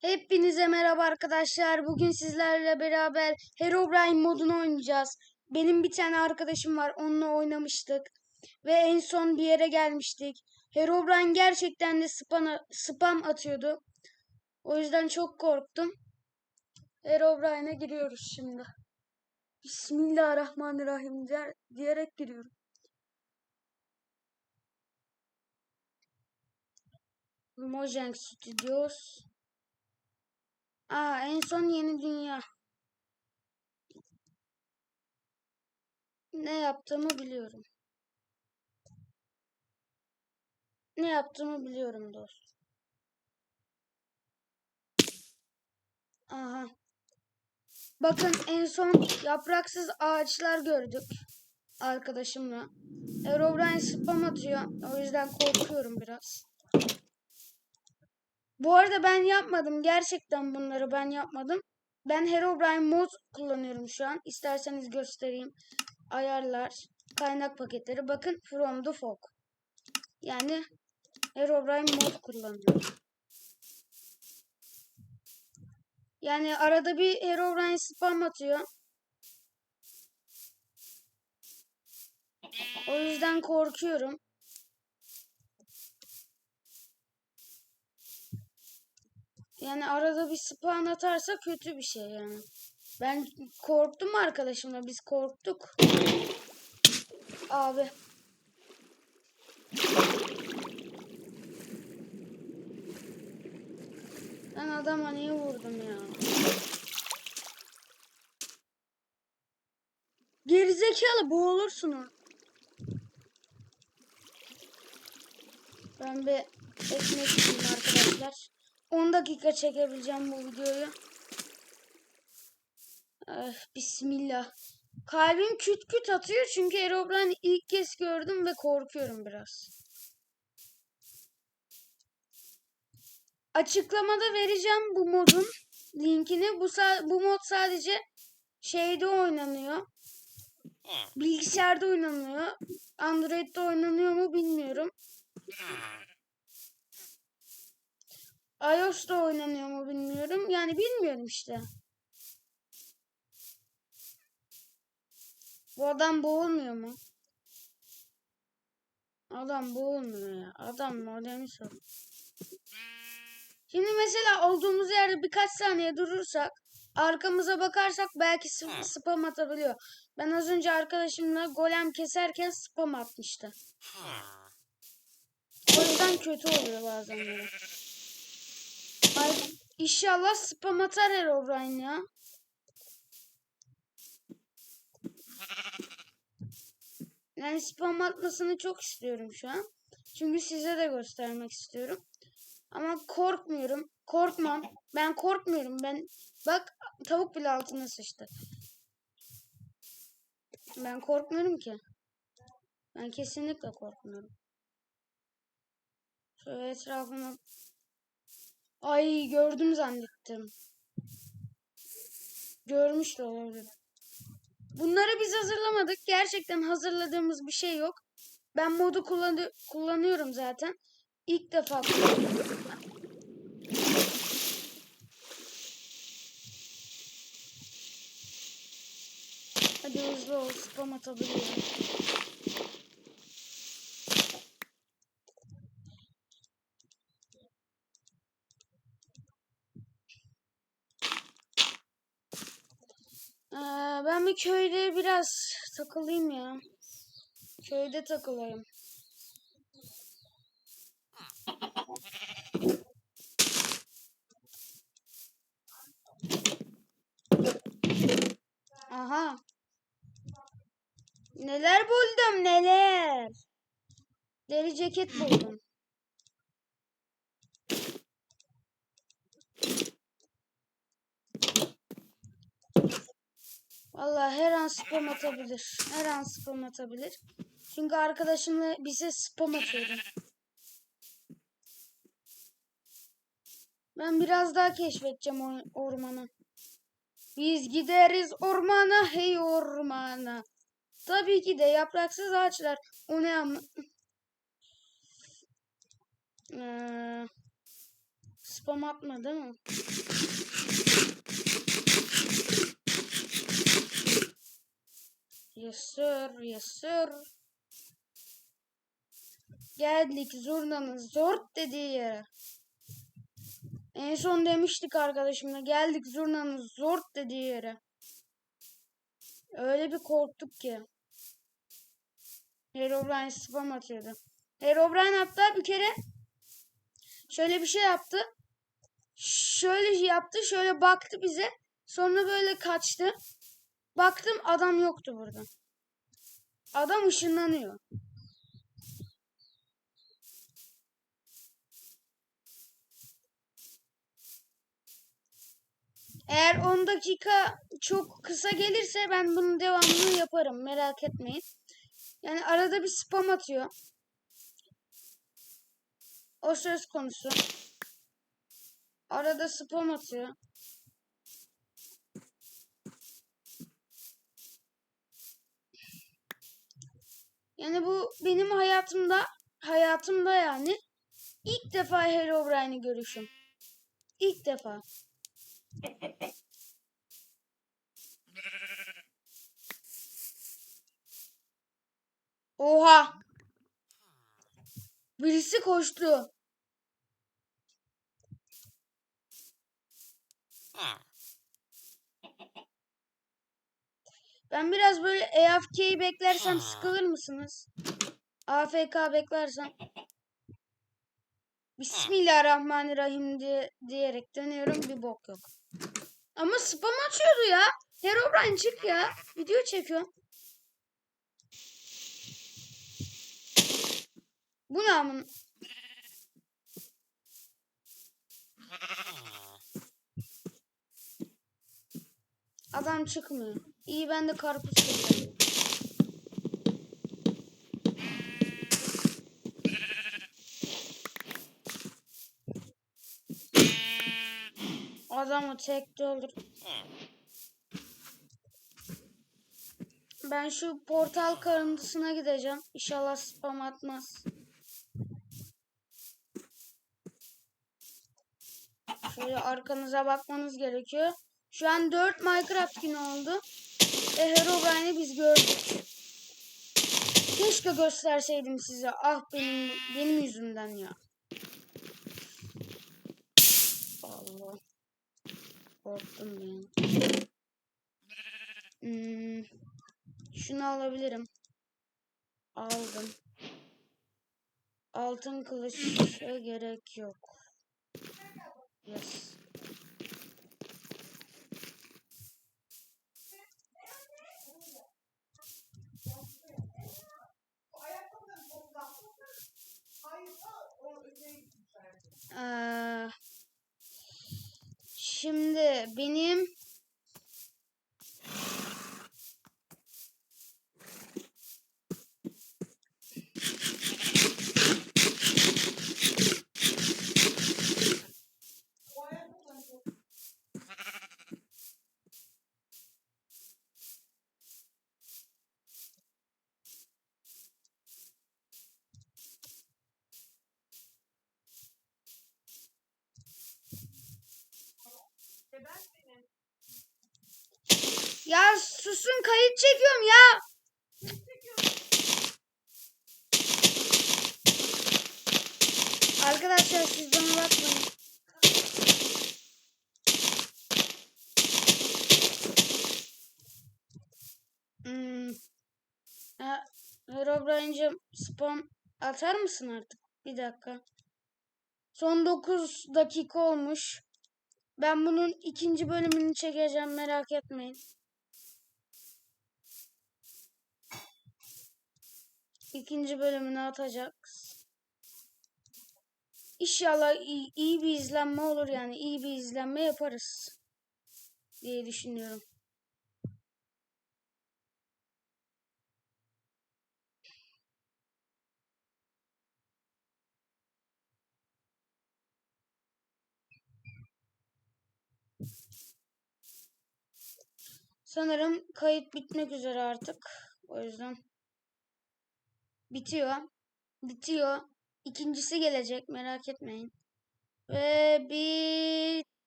Hepinize merhaba arkadaşlar. Bugün sizlerle beraber Herobrine modunu oynayacağız. Benim bir tane arkadaşım var. Onunla oynamıştık. Ve en son bir yere gelmiştik. Herobrine gerçekten de spam, atıyordu. O yüzden çok korktum. Herobrine'e giriyoruz şimdi. Bismillahirrahmanirrahim der, diyerek giriyorum. Mojang Studios. Aa en son yeni dünya. Ne yaptığımı biliyorum. Ne yaptığımı biliyorum dost. Aha. Bakın en son yapraksız ağaçlar gördük arkadaşımla. Herobrine spam atıyor. O yüzden korkuyorum biraz. Bu arada ben yapmadım. Gerçekten bunları ben yapmadım. Ben Herobrine mod kullanıyorum şu an. İsterseniz göstereyim. Ayarlar, kaynak paketleri. Bakın from the fog. Yani Herobrine mod kullanıyorum. Yani arada bir Herobrine spam atıyor. O yüzden korkuyorum. Yani arada bir spawn atarsa kötü bir şey yani. Ben korktum arkadaşımla. Biz korktuk. Abi. Ben adama niye vurdum ya? Gerizekalı boğulursun. Ben bir ekmek yiyeyim arkadaşlar. 10 dakika çekebileceğim bu videoyu. Eh, bismillah. Kalbim küt küt atıyor çünkü Erobrine ilk kez gördüm ve korkuyorum biraz. Açıklamada vereceğim bu modun linkini. Bu bu mod sadece şeyde oynanıyor. Bilgisayarda oynanıyor. Android'de oynanıyor mu bilmiyorum. iOS'ta oynanıyor mu bilmiyorum. Yani bilmiyorum işte. Bu adam boğulmuyor mu? Adam boğulmuyor ya. Adam modemi sor. Şimdi mesela olduğumuz yerde birkaç saniye durursak arkamıza bakarsak belki sp- spam atabiliyor. Ben az önce arkadaşımla golem keserken spam atmıştı. O yüzden kötü oluyor bazen böyle. Ay, inşallah spam atar Herobrine ya. Yani spam atmasını çok istiyorum şu an. Çünkü size de göstermek istiyorum. Ama korkmuyorum. Korkmam. Ben korkmuyorum. Ben bak tavuk bile altına sıçtı. Ben korkmuyorum ki. Ben kesinlikle korkmuyorum. Şöyle etrafına Ay gördüm zannettim. Görmüş de olabilir. Bunları biz hazırlamadık. Gerçekten hazırladığımız bir şey yok. Ben modu kullanı kullanıyorum zaten. İlk defa kullanıyorum. Hadi hızlı ol. Spam atabiliyorum. Ee, ben bir köyde biraz takılayım ya. Köyde takılayım. Aha. Neler buldum neler. Deri ceket buldum. Vallahi her an spam atabilir. Her an spam atabilir. Çünkü arkadaşımla bize spam atıyordu. Ben biraz daha keşfedeceğim o ormanı. Biz gideriz ormana hey ormana. Tabii ki de yapraksız ağaçlar. O ne ama? Ee, spam atma değil mi? Yes sir, yes sir. Geldik zurnanın zort dediği yere. En son demiştik arkadaşımla geldik zurnanın zort dediği yere. Öyle bir korktuk ki. Herobrine spam atıyordu. Herobrine hatta bir kere şöyle bir şey yaptı. Şöyle yaptı, şöyle baktı bize. Sonra böyle kaçtı. Baktım adam yoktu burada. Adam ışınlanıyor. Eğer 10 dakika çok kısa gelirse ben bunun devamını yaparım. Merak etmeyin. Yani arada bir spam atıyor. O söz konusu. Arada spam atıyor. Yani bu benim hayatımda hayatımda yani ilk defa Herobrine'i görüşüm. İlk defa. Oha! Birisi koştu. Ben biraz böyle AFK'yi beklersem sıkılır mısınız? AFK beklersem. Bismillahirrahmanirrahim diye, diyerek dönüyorum bir bok yok. Ama spam açıyordu ya. Herobrine çık ya. Video çekiyorum. Bu ne amın? Adam çıkmıyor. İyi ben de karpuz keserim. Adamı tek öldür. Ben şu portal karıntısına gideceğim. İnşallah spam atmaz. Şöyle arkanıza bakmanız gerekiyor. Şu an 4 Minecraft günü oldu. Ve Herobrine'i biz gördük. Keşke gösterseydim size. Ah benim benim yüzümden ya. Allah. Korktum ben. Hmm. Şunu alabilirim. Aldım. Altın kılıça gerek yok. Yes. Benim ya susun kayıt çekiyorum ya. Arkadaşlar siz bana bakmayın. Hmm. Spam atar mısın artık? Bir dakika. Son 9 dakika olmuş. Ben bunun ikinci bölümünü çekeceğim merak etmeyin. İkinci bölümünü atacağız. İnşallah iyi, iyi bir izlenme olur yani iyi bir izlenme yaparız diye düşünüyorum. Sanırım kayıt bitmek üzere artık. O yüzden bitiyor. Bitiyor. İkincisi gelecek merak etmeyin. Ve bitti.